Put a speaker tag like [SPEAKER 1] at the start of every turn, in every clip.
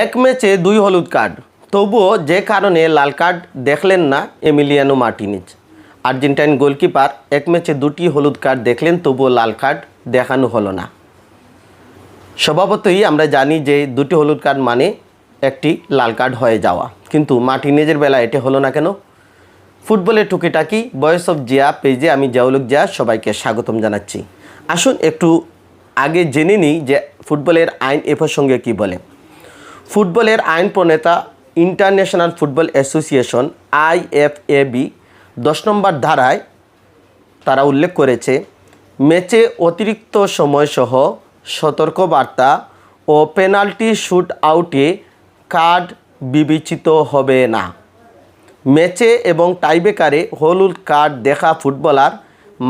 [SPEAKER 1] এক ম্যাচে দুই হলুদ কার্ড। তবুও যে কারণে লাল কার্ড দেখলেন না এমিলিয়ানো মার্টিনিজ। আর্জেন্টাইন গোলকিপার এক ম্যাচে দুটি হলুদ কার্ড দেখলেন, তবুও লাল কার্ড দেখানো হলো না। স্বভাবতই আমরা জানি যে দুটি হলুদ কার্ড মানে একটি লাল কার্ড হয়ে যাওয়া। কিন্তু মার্টিনেজের বেলা এটি হলো না কেন? ফুটবলের টুকিটাকি, বয়স অফ জিয়া পেজে আমি জাউলুক জিয়া সবাইকে স্বাগতম জানাচ্ছি। আসুন একটু আগে জেনে নিই যে ফুটবলের আইন এ প্রসঙ্গে কী বলে। ফুটবলের আইন প্রণেতা ইন্টারন্যাশনাল ফুটবল অ্যাসোসিয়েশন আইএফএবি দশ নম্বর ধারায় তারা উল্লেখ করেছে, ম্যাচে অতিরিক্ত সময়সহ সতর্কবার্তা ও পেনাল্টি শুট আউটে কার্ড বিবেচিত হবে না। ম্যাচে এবং টাইবেকারে হলুদ কার্ড দেখা ফুটবলার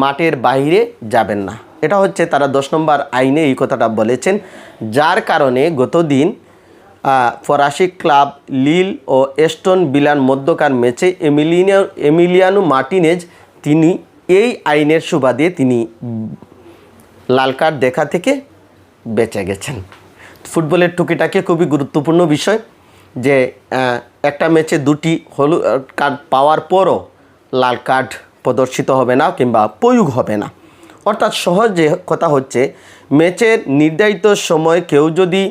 [SPEAKER 1] মাঠের বাইরে যাবেন না। এটা হচ্ছে তারা দশ নম্বর আইনে এই কথাটা বলেছেন, যার কারণে গতদিন ফরাসি ক্লাব লিল ও এস্টন বিলান মধ্যকার ম্যাচে এমিলিয়ানো এমিলিয়ানো মার্টিনেজ তিনি এই আইনের সুবাদে তিনি লাল কার্ড দেখা থেকে বেঁচে গেছেন। ফুটবলের টুকিটাকে খুবই গুরুত্বপূর্ণ বিষয় যে একটা ম্যাচে দুটি হলুদ কার্ড পাওয়ার পরও লাল কার্ড প্রদর্শিত হবে না কিংবা প্রয়োগ হবে না। অর্থাৎ সহজ যে কথা হচ্ছে, ম্যাচের নির্ধারিত সময় কেউ যদি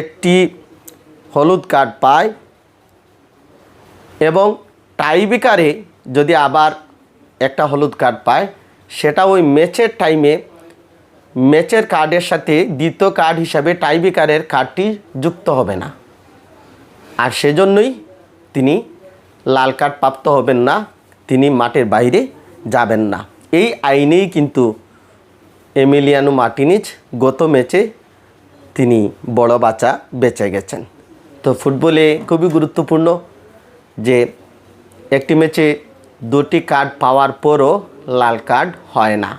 [SPEAKER 1] একটি হলুদ কার্ড পায় এবং টাইবিকারে যদি আবার একটা হলুদ কার্ড পায়, সেটা ওই ম্যাচের টাইমে ম্যাচের কার্ডের সাথে দ্বিতীয় কার্ড হিসাবে টাইবিকারের কার্ডটি যুক্ত হবে না। আর সেজন্যই তিনি লাল কার্ড প্রাপ্ত হবেন না, তিনি মাঠের বাইরে যাবেন না। এই আইনেই কিন্তু এমিলিয়ানো মার্টিনিজ গত ম্যাচে তিনি বড় বাচ্চা বেঁচে গেছেন। তো ফুটবলে খুবই গুরুত্বপূর্ণ যে একটি ম্যাচে দুটি কার্ড পাওয়ার পরও লাল কার্ড হয় না।